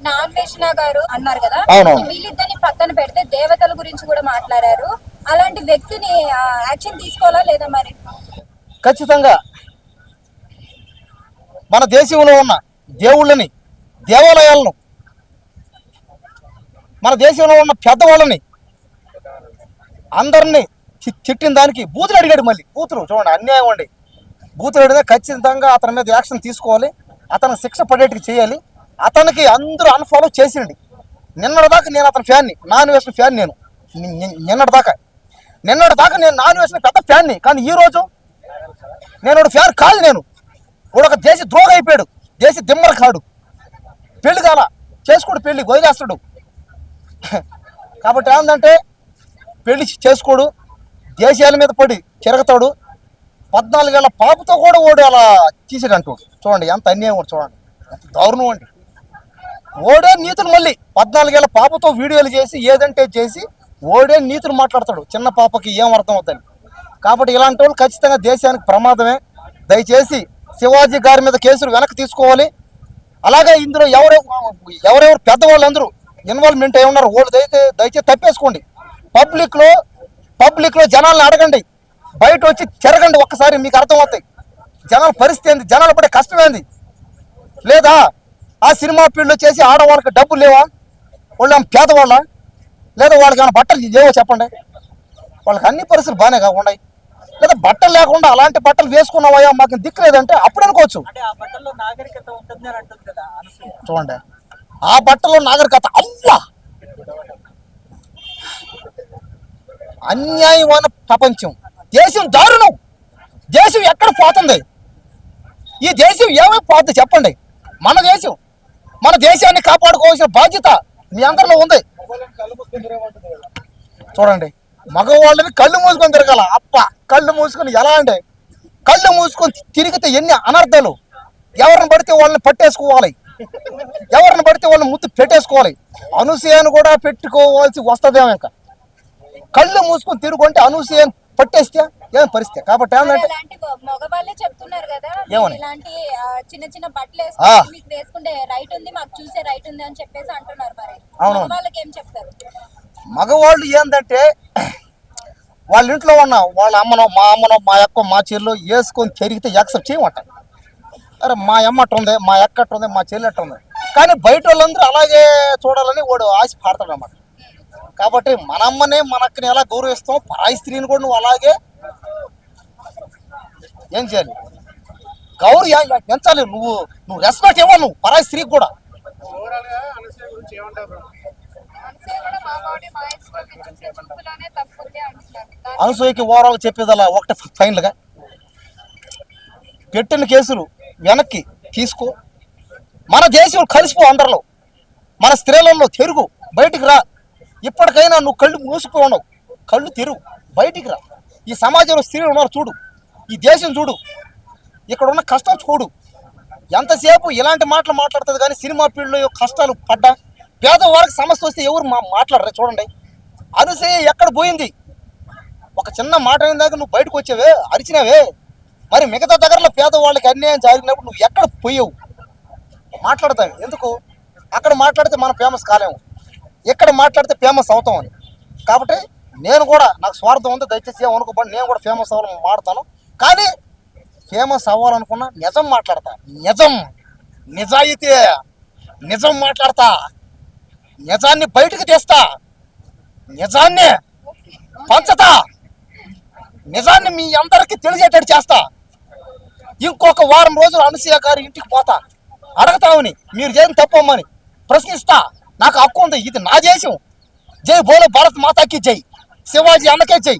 నాగకృష్ణ గారు అన్నారు కదా? వీళ్ళిద్దరిని పక్కన పెడితే దేవతల గురించి కూడా మాట్లాడారు. అలాంటి వ్యక్తిని యాక్షన్ తీసుకోవాలా లేదా మరి? ఖచ్చితంగా. మన దేశంలో ఉన్న దేవుళ్ళని దేవాలయాలను మన దేశంలో ఉన్న పెద్దవాళ్ళని అందరినీ తిట్టిన దానికి బూతులు అడిగాడు మళ్ళీ. బూతులు చూడండి అన్యాయం అండి. బూతులు అడిగితే ఖచ్చితంగా అతని మీద యాక్షన్ తీసుకోవాలి. అతను శిక్ష పడేట్టుగా చేయాలి. అతనికి అందరూ అన్ఫాలో చేసిండి. నిన్నటిదాకా నేను అతని ఫ్యాన్ని నాన్ వేసిన ఫ్యాన్ నేను. నిన్నటిదాకా. నిన్నటిదాకా నేను నాన్ వేసిన పెద్ద ఫ్యాన్ని కానీ ఈ రోజు నేను ఫ్యాన్ కాదు నేను. వాడు ఒక దేశ ద్రోహ అయిపోయాడు. దేశ దిమ్మర కాడు. పెళ్ళి కాల. చేసుకోడు పెళ్ళి వదిలేస్తాడు. కాబట్టి ఏంటంటే పెళ్ళి చేసుకోడు. దేశాల మీద పడి తిరగతాడు. పద్నాలుగేళ్ళ పాపతో కూడా వాడు అలా తీసాడంటూ చూడండి ఎంత అన్యాయం కూడా చూడండి. ఎంత దారుణం అండి ఓడే నీతులు మళ్ళీ పద్నాలుగేళ్ళ పాపతో వీడియోలు చేసి ఏదంటే చేసి ఓడే నీతులు మాట్లాడతాడు. చిన్న పాపకి ఏం అర్థం అవుతుంది? కాబట్టి ఇలాంటి వాళ్ళు ఖచ్చితంగా దేశానికి ప్రమాదమే. దయచేసి శివాజీ గారి మీద కేసులు వెనక్కి తీసుకోవాలి. అలాగే ఇందులో ఎవరెవరు ఎవరెవరు పెద్దవాళ్ళందరూ ఇన్వాల్వ్మెంట్ అయి ఉన్నారు వాళ్ళు దయచే దయచేసి తప్పేసుకోండి. పబ్లిక్లో పబ్లిక్లో జనాల్ని అడగండి. బయట వచ్చి తిరగండి ఒక్కసారి మీకు అర్థమవుతాయి జనాల పరిస్థితి ఏంది? జనాలు పడే కష్టమేంది లేదా ఆ సినిమా ఫీల్డ్లో చేసి ఆడవాళ్ళకి డబ్బులు లేవా? వాళ్ళు పేదవాళ్ళ? లేదా వాళ్ళకి ఏమైనా బట్టలు లేవో చెప్పండి? వాళ్ళకి అన్ని పరిస్థితులు బాగానే కాకుండా లేదా బట్టలు లేకుండా అలాంటి బట్టలు వేసుకున్నావయ్యా మాకు దిక్కు లేదంటే అప్పుడు అనుకోవచ్చు. చూడండి. ఆ బట్టలో నాగరికత అవ్వా! అన్యాయమైన ప్రపంచం. దేశం దారుణం. దేశం ఎక్కడ పోతుంది? ఈ దేశం ఏమై పోతుంది చెప్పండి. మన దేశం. మన దేశాన్ని కాపాడుకోవాల్సిన బాధ్యత మీ అందరిలో ఉంది. చూడండి మగవాళ్ళని కళ్ళు మూసుకొని తిరగాల. అప్ప కళ్ళు మూసుకొని ఎలా అండి కళ్ళు మూసుకొని తిరిగితే ఎన్ని అనర్థాలు? ఎవరిని పడితే వాళ్ళని పట్టేసుకోవాలి. ఎవరిని పడితే వాళ్ళని ముద్దు పెట్టేసుకోవాలి. అనూసూయను కూడా పెట్టుకోవాల్సి వస్తుందేమో ఇంకా. కళ్ళు మూసుకొని తిరుగుంటే అనూసూయను పట్టేస్తే ఏం పరిస్థితి? కాబట్టి ఏంటంటే అలాంటి మగవాళ్ళే చెప్తున్నారు కదా. ఏమని? ఇలాంటి ఆ, చిన్న చిన్న బట్టలు ఆ. వేసుకుంటే మీకు వేసుకుంటే రైట్ ఉంది మాకు చూసే రైట్ ఉంది అని చెప్పేసి అంటున్నారు మరి. అవును. వాళ్ళకి ఏం చెప్తారు? మగవాళ్ళు ఏంటంటే వాళ్ళ ఇంట్లో ఉన్న వాళ్ళ అమ్మనో మా అమ్మనో మా అక్క మా చెల్లు వేసుకొని చెరిగితే యాక్సెప్ట్ చేయమంట. అరే మా అమ్మ అట్ట ఉంది మా అక్క అట్ట ఉంది మా చెల్లి అట్ట ఉంది. కానీ బయట వాళ్ళందరూ అలాగే చూడాలని వాడు ఆశ పడతాడు అన్నమాట కాబట్టి మన అమ్మనే మన అక్కని ఎలా గౌరవిస్తాం పరాయి స్త్రీని కూడా నువ్వు అలాగే ఏం చేయాలి? గౌరవ ఎంచాలి నువ్వు. నువ్వు రెస్పెక్ట్ ఇవ్వ నువ్వు పరాయి స్త్రీకి కూడా. అనసూయకి ఓవరాల్ చెప్పేదలా ఒకటి ఫైనల్గా. పెట్టిన కేసులు వెనక్కి తీసుకో. మన దేశం కలిసిపో అందరిలో. మన స్త్రీలలో తెరుగు. బయటికి రా. ఇప్పటికైనా నువ్వు కళ్ళు మూసుకుపోయి ఉండవు కళ్ళు తెరుగు బయటికి రా. ఈ సమాజంలో స్త్రీలు ఉన్నారు చూడు. ఈ దేశం చూడు. ఇక్కడ ఉన్న కష్టం చూడు. ఎంతసేపు ఇలాంటి మాటలు మాట్లాడుతుంది కానీ సినిమా ఫీల్డ్లో కష్టాలు పడ్డా? పేదవారికి సమస్య వస్తే ఎవరు మా మాట్లాడరా చూడండి. అనుసే ఎక్కడ పోయింది? ఒక చిన్న మాట అయిన దాకా నువ్వు బయటకు వచ్చావే? అరిచినావే? మరి మిగతా దగ్గరలో పేదవాళ్ళకి అన్యాయం జరిగినప్పుడు నువ్వు ఎక్కడ పోయావు? మాట్లాడతావు ఎందుకు? అక్కడ మాట్లాడితే మనం ఫేమస్ కాలేము. ఇక్కడ మాట్లాడితే ఫేమస్ అవుతాం అని. కాబట్టి నేను కూడా నాకు స్వార్థం ఉంది దయచేసి ఏమనుకోబడి నేను కూడా ఫేమస్ అవ్వాలని మాడతాను కానీ ఫేమస్ అవ్వాలనుకున్నా నిజం మాట్లాడతా. నిజం. నిజాయితీ. నిజం మాట్లాడతా. నిజాన్ని బయటకు తీస్తా. నిజాన్ని పంచతా. నిజాన్ని మీ అందరికీ తెలిసేటట్టు చేస్తా. ఇంకొక వారం రోజులు అనసూయ గారి ఇంటికి పోతా. అడగతామని మీరు చేసిన తప్పమ్మని ప్రశ్నిస్తా. నాకు హక్కు ఉంది. ఇది నా దేశం. జై బోలో భారత్ మాతాకి జై. శివాజీ అన్నకే జై.